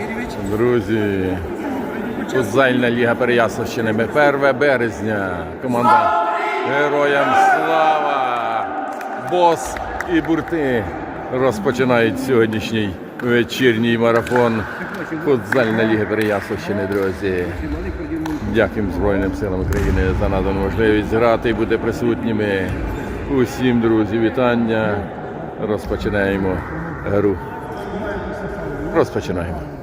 Васильович. Друзі, футзальна ліга Переяславщини. 1 березня. Команда Героям Слава! Бос і бурти розпочинають сьогоднішній вечірній марафон. Футзальна ліга Переяславщини, друзі. Дякуємо Збройним силам України за надану можливість грати і бути присутніми. Усім, друзі, вітання. Розпочинаємо гру. Розпочинаємо.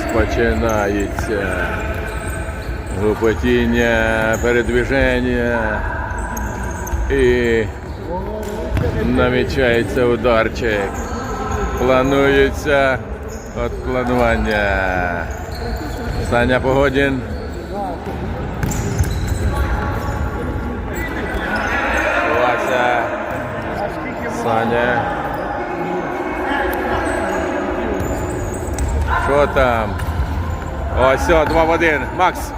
Розпочинається гупотіння, передвіження і намічається ударчик. Планується от планування. Саня Погодін. Вася. Саня. Що там? Ось, два в один. Макс.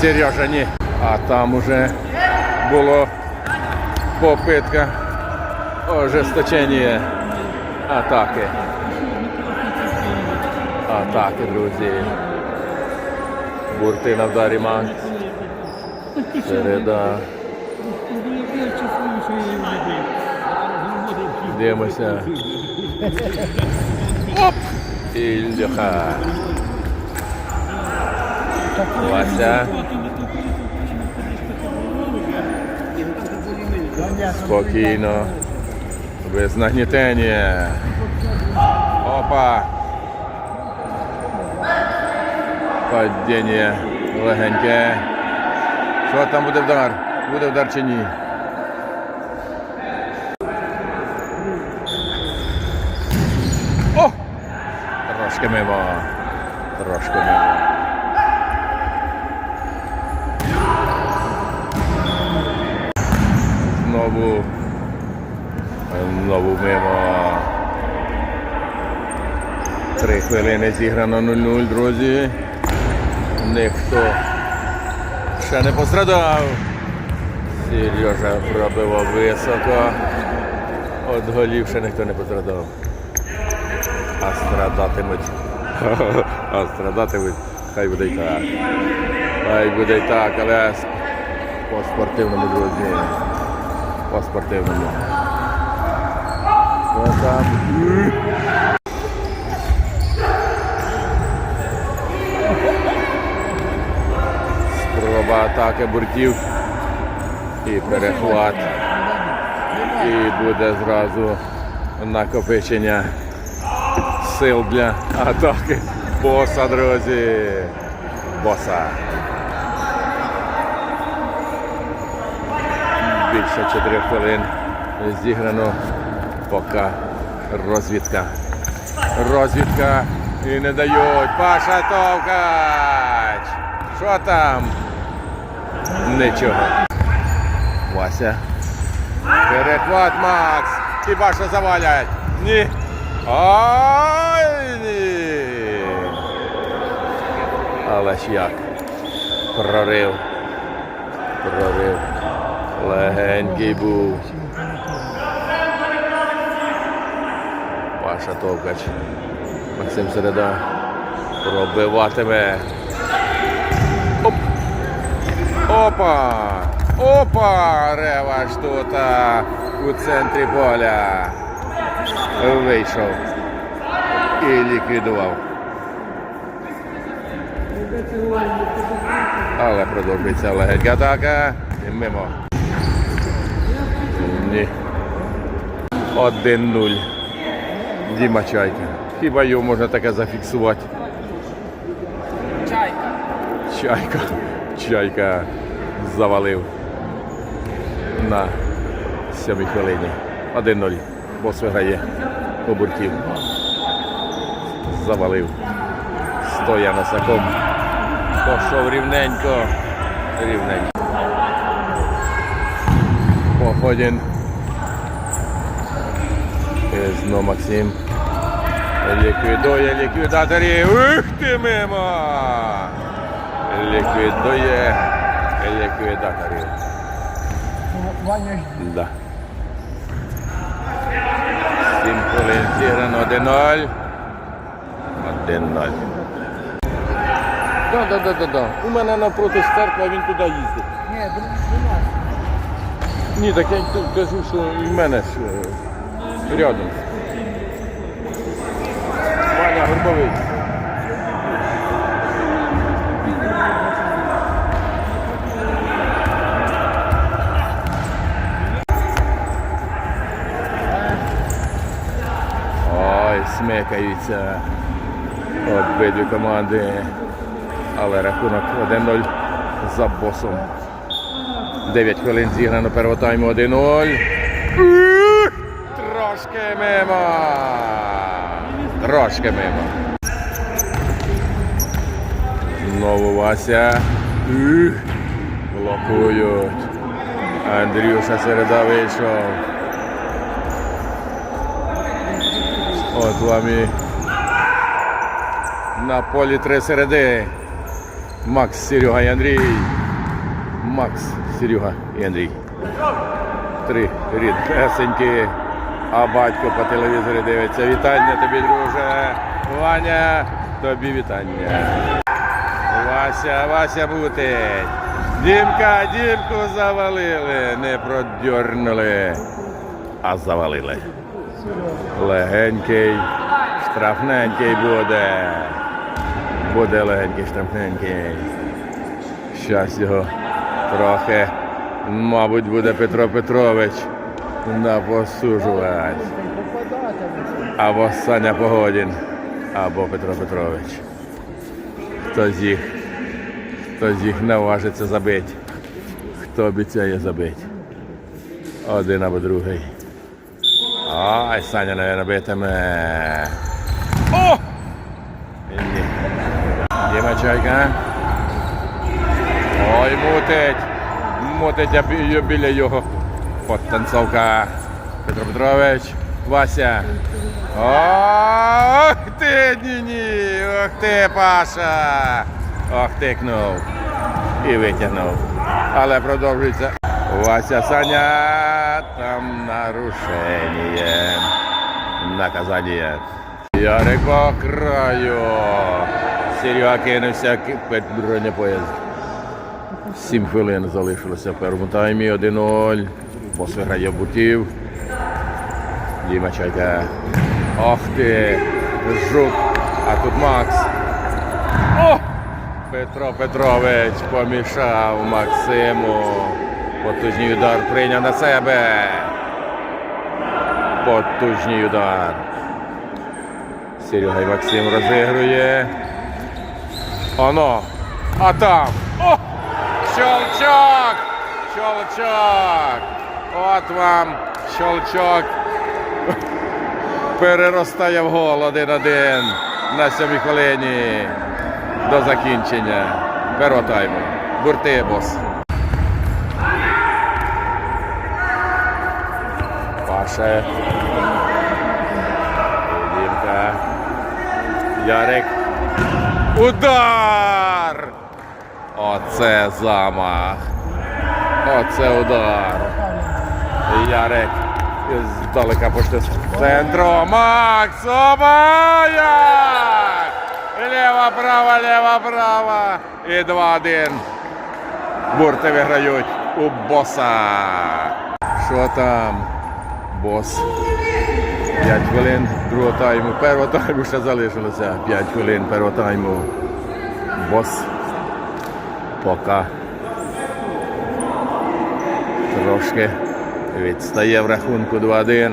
Сережа, ні. А там уже було попитка ожесточення атаки. Атаки, друзі. Бурти на вдарі Макс. Середа. Дивимося. Ільдюха. Вася. Спокійно. Без нагнітення. Опа. Падіння легеньке. Що там буде вдар? Буде вдар чи ні? О! Трошки мимо. Трошки мимо. Знову. Знову мимо. Три хвилини зіграно 0-0, друзі. Ніхто ще не пострадав. Сережа пробивав високо. От голів ще ніхто не пострадав. А страдатимуть. А страдатимуть. Хай буде й так. Хай буде й так, але по спортивному, друзі. По спортивному. Спроба атаки буртів. І перехват. І буде зразу накопичення сил для атаки. Боса, друзі. Боса. Більше 4 хвилин зіграно. Поки розвідка. Розвідка. І не дають. Паша Товкач. Що там? Нічого. Вася. Перехват Макс. Хіба що завалять? Ні. Ай, Але ж як? Прорив. Прорив. Легенький був. Паша Товкач. Максим Середа. Пробиватиме. Оп. Опа! Опа! Реваш тут у центрі поля. Вийшов. І ліквідував. Але продовжується легенька атака. І мимо. Ні. 1-0. Діма Чайка. Хіба його можна таке зафіксувати? Чайка. Чайка. Чайка завалив на сьомій хвилині. 1-0. Бос виграє побуртів. Завалив. Стоя носаком. Пішов рівненько. Рівненько. Походін. І знов Максим. Ліквідує ліквідаторів. Ух ти мимо! Ліквідує ліквідаторів. Да. 7 хвилин зіграно 1-0. 1-0. Да, да, да, да, да. У мене навпроти церква, він туди їздить. Ні, до, до нас. Ні, так я тут кажу, що і в мене ж е, рядом. Ваня Горбовий. Ой, смикаються обидві команди. Але рахунок 1-0 за босом. 9 хвилин зіграно первого тайму 1-0. Трошки мимо. Трошки мимо. Знову Вася. Блокують. Андрюша середа вийшов. От вам і на полі три середи. Макс, Серега і Андрій. Макс, Серега і Андрій. Три рідкесенькі. А батько по телевізорі дивиться. Вітання тобі, друже. Ваня, тобі вітання. Вася, Вася мутить. Дімка, Дімку завалили. Не продьорнули, а завалили. Легенький, штрафненький буде. Буде легенький, штрафненький. Щас його трохи, мабуть, буде Петро Петрович напосужувати. Або Саня Погодін, або Петро Петрович. Хто з їх, хто з їх наважиться забити, хто обіцяє забити. Один або другий. Ай, Саня, наверное, битиме. О! Ні. Діма Чайка. Ой, мутить. Мутить біля його. Подтанцовка. Петро Петрович. Вася. Ох ти, ні-ні. Ох ти, Паша. Ох, тикнув. І витягнув. Але продовжується. Вася Саня. Там нарушення. Наказання. Ярик по краю. Серега кинувся ки- під бронепоїзд. Сім хвилин залишилося в першому таймі. 1-0. Бос виграє Бутів. Діма Чайка. Ох ти! Жук. А тут Макс. О! Петро Петрович помішав Максиму. Потужний удар прийняв на себе. Потужний удар. Серега і Максим розігрує. Оно. А там. О! Щелчок! Щелчок! От вам щелчок. Переростає в гол 1-1 на сьомій хвилині до закінчення першого тайму. Буртибос. Паше. Дімка. Ярик. Удар! Оце замах. Оце удар. Ярик здалека пошти з центру. Макс Обаяк! Лева, права, лева, права. І 2-1. Бурти виграють у боса. Що там? Бос. 5 хвилин другого тайму. Першого тайму ще залишилося. 5 хвилин першого тайму. Бос. Пока. Трошки відстає в рахунку 2-1.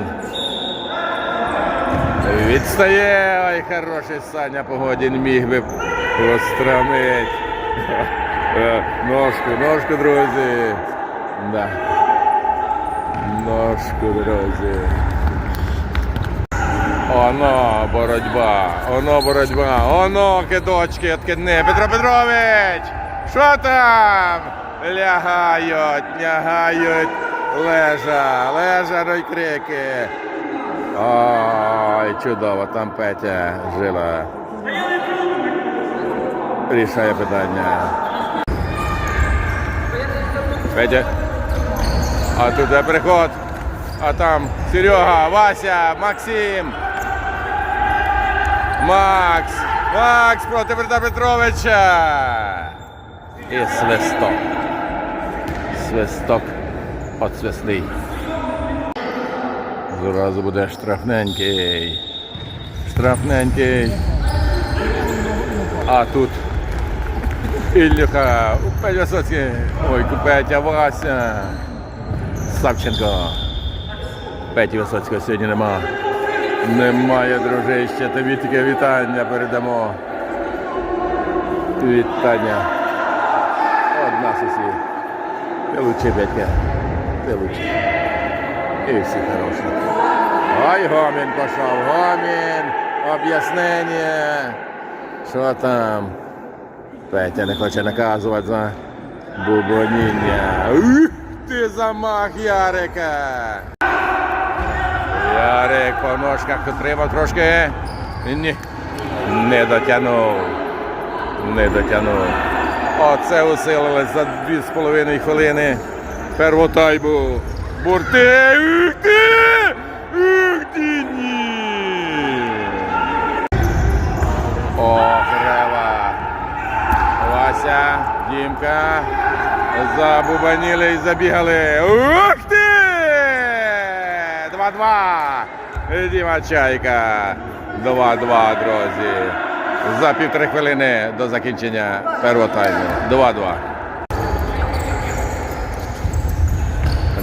Відстає. Ой, хороший Саня Погодін міг би пострамить. Е, Ножку, ножку, друзі. Да. Ножку, друзі. Оно боротьба, оно боротьба, оно кидочки, откидни. Петро Петрович! Що там? Лягають, лягають. Лежа, лежа, ну й крики. Ой, чудово, там Петя жила. Рішає питання. Петя. А тут приход. А там Серега, Вася, Максим. Макс! Макс проти Берта Петровича! І свисток. Свисток отсвисний. Зразу буде штрафненький. Штрафненький. А тут Іллюха, Петя Висоцький. Ой, Петя Вася. Савченко. Петі Висоцького сьогодні нема. Немає, дружище. Тобі тільки вітання передамо. Вітання. Одна сусід. Ти лучший, Петя. Ти лучший. І всі хороші. Ай, Гомін пішов. Гомін. Об'яснення. Що там? Петя не хоче наказувати за бубоніння. Ух ти замах Ярика! Ярик по ножках отримав трошки. Ні. Не дотягнув. Не дотягнув. Оце усилилось за дві з половиною хвилини. Перву тайбу. Бурти! Ух ти! Ух ти! Ні! Ох, Рева. Вася, Дімка. Забубаніли і забігали. Ух! 2-2. Діма Чайка. 2-2, друзі. За півтори хвилини до закінчення першого тайму. 2-2.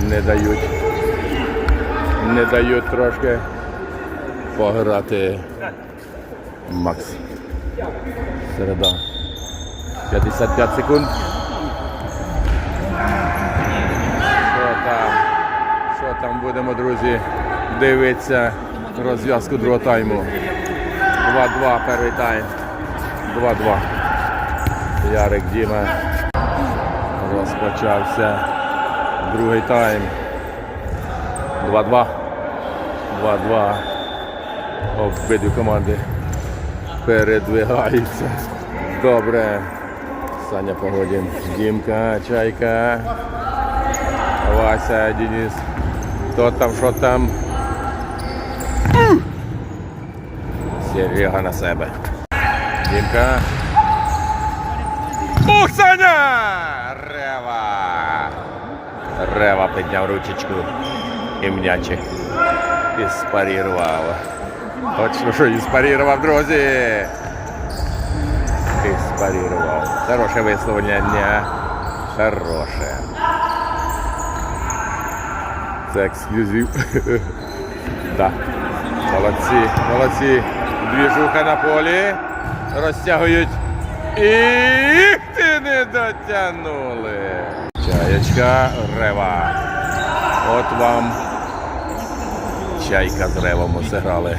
Не дають. Не дають трошки пограти Макс. Середа. 55 секунд. Що там? Що там будемо, друзі? Дивитися розв'язку другого тайму. 2-2 перший тайм. 2-2. Ярик Діма. Розпочався другий тайм. 2-2. 2-2. Обидві команди передвигаються. Добре. Саня Погодін. Дімка, Чайка. Вася, Денис. Хто там, що там? Серега на себе. Дімка. Ух, Саня! Рева! Рева підняв ручечку. І м'ячик. І спарірував. Точно, що і друзі. І спарірував. Хороше висловлення. Хороше. Це ексклюзив. да. Молодці, молодці. Двіжуха на полі. Розтягують. І ти не дотягнули. Чаєчка рева. От вам чайка з ревом зіграли.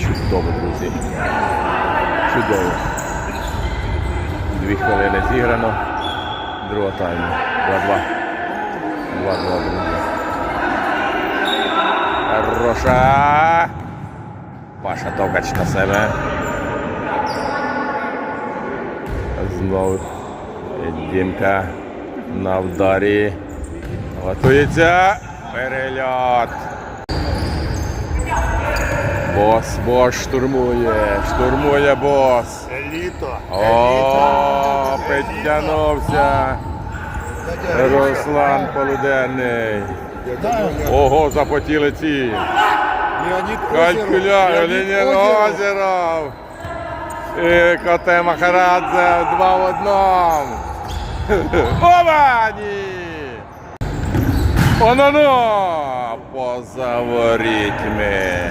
Чудово, друзі. Чудово. Дві хвилини зіграно. Друга тайма. 2-2. 2-2, друзі. Хороша. Паша Токач на себе. Знову Дімка на вдарі. Готується. Перельот. Бос, бос штурмує. Штурмує бос. Еліто. О, підтягнувся. Руслан Полуденний. Ого, запотіли ці. Леонід Калькуля, Леонід Озеров. І Коте Махарадзе два в одному. Ні! Оно-но! Поза ворітьми.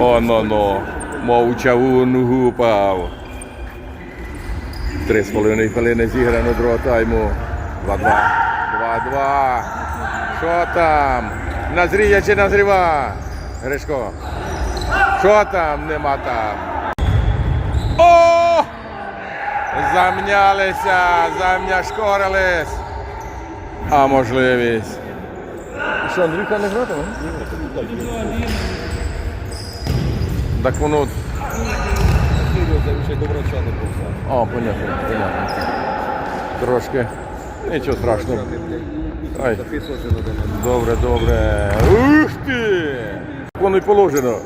Оно-но. Мов чавун гупав. Три з половиною хвилини зіграно другого тайму. 2-2. 2-2. Що там? Назріє чи назріва? Гришко. Що там? Нема там. О! Замнялися, замняшкорились. А можливість. Що, Андрюха не гратиме? Так воно. О, понятно, понятно. Трошки. Нічого страшного. Ай. Добре, добре. Ух ти! Воно й положено.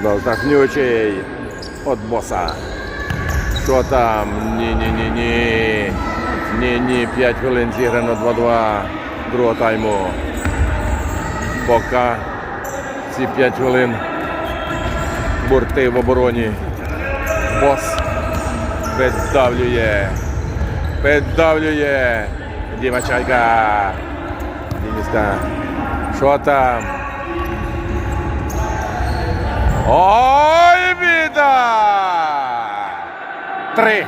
Знов страшнючий. От боса. Що там? Ні-ні-ні-ні. Ні-ні, 5 хвилин зіграно 2-2 другого тайму. Поки ці 5 хвилин бурти в обороні. Бос піддавлює. Піддавлює. Діма Чайка. Дініска. Що там? Ой, біда! Три.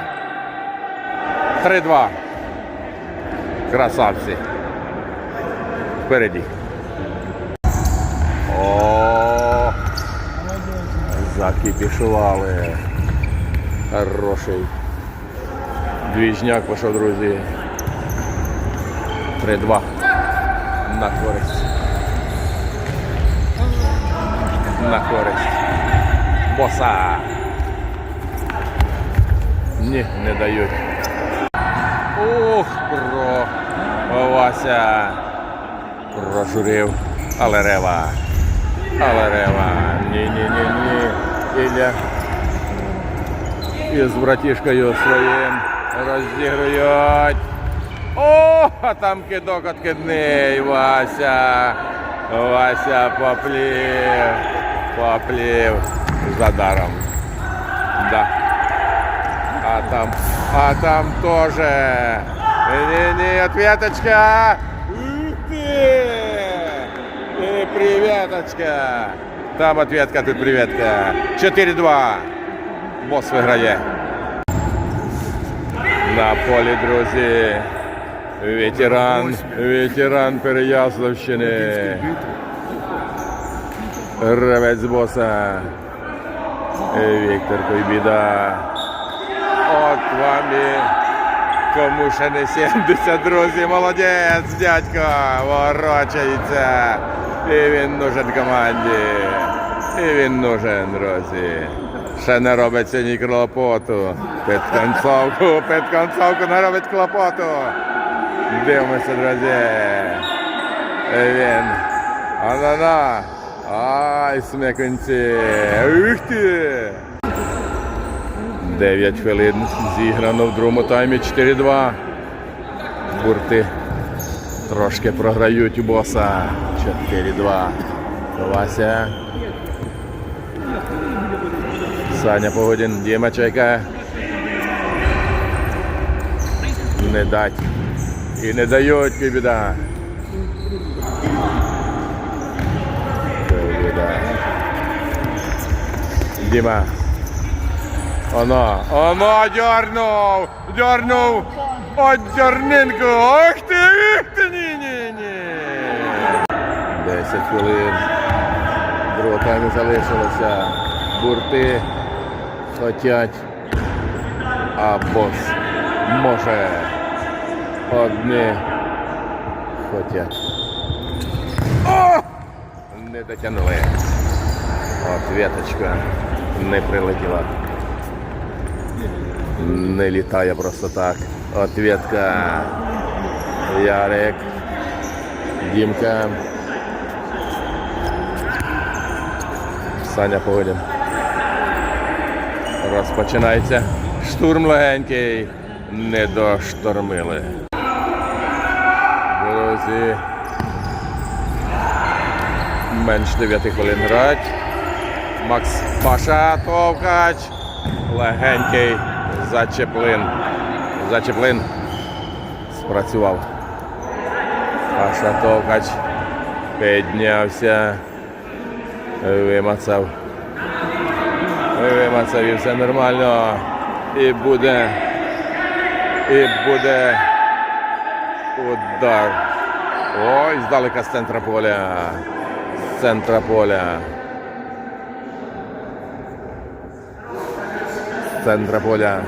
Три-два. Красавці. Впереді. О, закипішували. Хороший. Двіжняк пішов, друзі. 3-2. На користь. На користь. Боса. Ні, не дають. Ух, про Вася. Прожурив. Але рева. Але рева. Ні-ні-ні-ні. Ілля. І з братішкою своїм розігрують. О, а там кидок откидний. Вася. Вася поплів. Поплів. За даром. Да. А там, а там тоже. Не-не, ответочка. Ух ты! И приветочка. Там ответка, тут приветка. 4-2. Бос виграє. На полі, друзі. Ветеран, ветеран Переяславщини. Гравець боса. Віктор Койбіда. От вам і кому ще не 70, друзі. Молодець, дядько, ворочається. І він нужен команді. І він нужен, друзі. Ще не робить сьогодні клопоту. Під концовку, під концовку не робить клопоту. Дивимося, друзі. Він. Ана-на. Ай, смекунці. Ух ти! 9 хвилин зіграно в другому таймі 4-2. Бурти трошки програють у боса. 4-2. Вася. Саня Погодін, Діма Чайка. Не дать. І не дають біда. Діма. Оно, оно дернув, дернув, от дернинку, ох ти, ох ти, ні, ні, ні. 10 хвилин, другого тайму залишилося, бурти хотять, а бос може, одні хотять. О! Не дотягнули. От веточка не прилетіла. Не літає просто так. Ответка. Ярик. Дімка. Саня Погодін. Розпочинається. Штурм легенький. Не доштормили. Друзі. Менш 9 хвилин грать. Макс Паша Товкач. Легенький зачеплин. Зачеплин. Спрацював. Паша Товкач піднявся. Вимацав. Вимацав і все нормально. І буде. І буде удар. Ой, здалека з центра поля. З центра поля. З центра поля.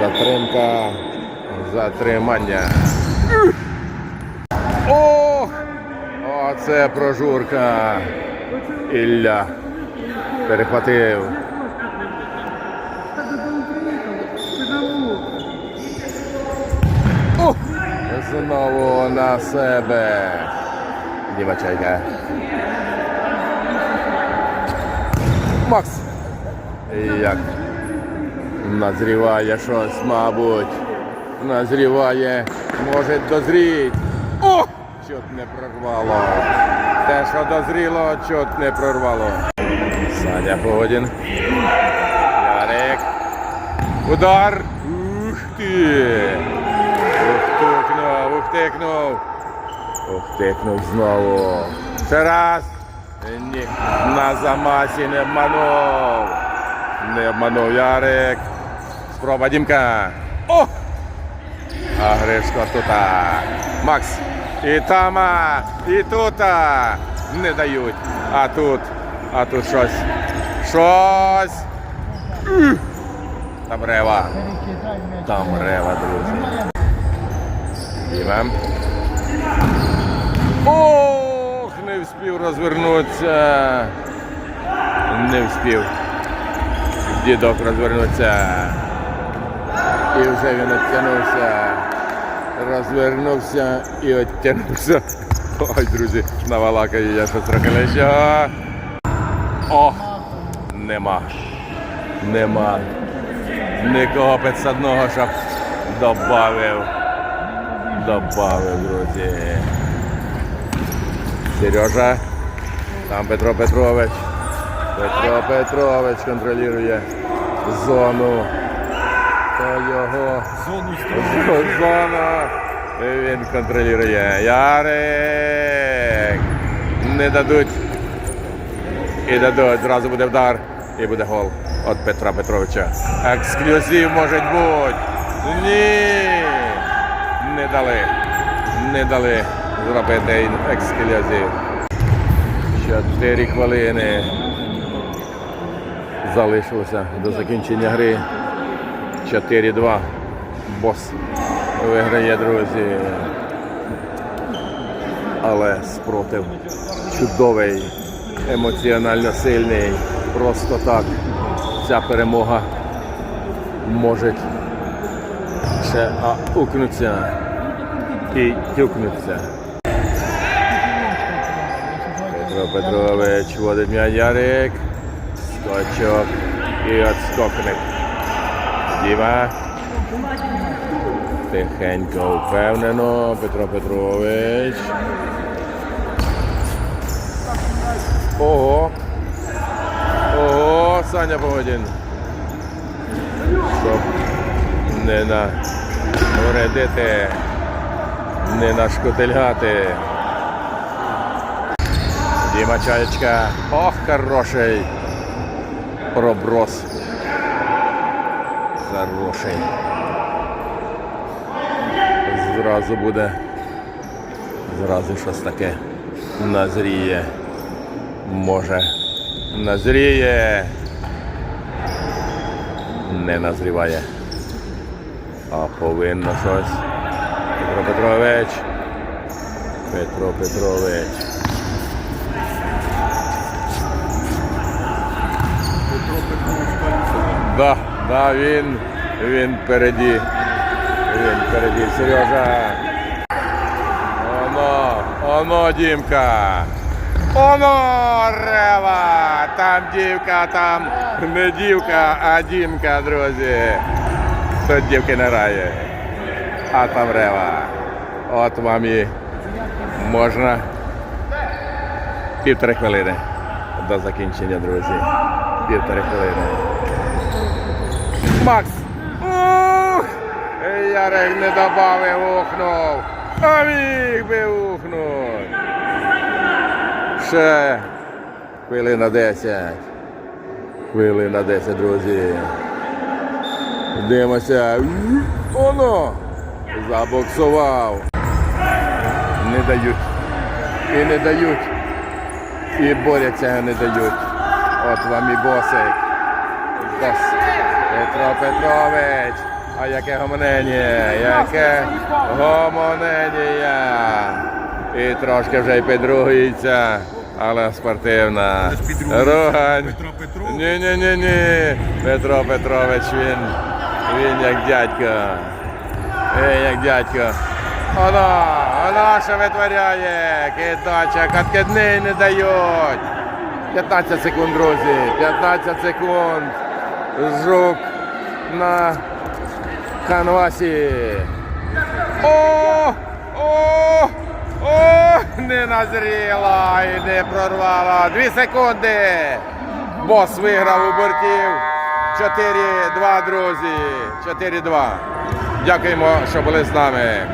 Затримка. Затримання. Ох! Оце прожурка. Ілля. Перехватив. Знову на себе. Діма Чайка. Макс. Як назріває щось, мабуть. Назріває, може дозріть. О! Чот не прорвало. Те, що дозріло, чот не прорвало. Саня Погодін. Ярик. Удар. Ух ти. Ухтикнув. Ухтикнув знову. Ще раз. Ні. На замасі не обманув. Не обманув Ярик. Спроба Дімка. О! А Гришко тута. Макс. І тама, і тута. Не дають. А тут, а тут щось. Щось. Там рева. Там рева, друзі. Діма. Ох, не встиг розвернутися. Не встиг. Дідок розвернутися. І вже він відтягнувся. Розвернувся і відтягнувся. Ой, друзі, навалакаю я щось трохи леща. О! Нема. Нема. Нікого підсадного, щоб добавив. Добавив, друзі. Сережа. Там Петро Петрович. Петро Петрович контролює зону. То його Зону зона. Він контролює. Ярик. Не дадуть. І дадуть. Зразу буде вдар. І буде гол від Петра Петровича. Ексклюзив може бути. Ні. Дали. Не дали зробити ексклюзив. Чотири хвилини. Залишилося до закінчення гри. 4-2. Бос виграє, друзі. Але спротив чудовий, емоціонально сильний. Просто так. Ця перемога може ще аукнуться тюкнуться. Петро Петрович водить Ярик. Скочок і отскокник. Діва. Тихенько, впевнено. Петро Петрович. Ого. Ого, Саня Погодін. Щоб не навредити, не нашкотильгати. Діма Чаєчка. Ох, хороший проброс. Хороший. Зразу буде. Зразу щось таке назріє. Може. Назріє. Не назріває. А повинно щось. Петро Петрович. Петро Петрович. Петро Петрович Да, да, він, він впереді. Він впереді. Сережа. Оно, оно, Дімка. Оно, Рева! Там дівка, там не дівка, а Дімка, друзі. Тут дівки не грає. А там Рева. От вам і можна півтори хвилини до закінчення, друзі. Півтори хвилини. Макс! Ух! Ярик не добавив, ухнув. А міг би ухнуть. Ще хвилина 10. Хвилина 10, друзі. Дивимося. Оно! Забоксував. Не дають. І не дають. І борються не дають. От вам і босик. Бос. Петро Петрович. А яке гомонення, яке гомонення. І трошки вже й підругується, але спортивна. Ругань. Петро Петрович. Ні, ні, ні, ні. Петро Петрович, він, він як дядько. Він як дядько. Оно, оно що витворяє. Кидочок, откидний не дають. 15 секунд, друзі. 15 секунд. Жук на канвасі. О! О! О! Не назріла і не прорвала. Дві секунди. Бос виграв у бортів. 4-2, друзі. 4-2. Дякуємо, що були з нами.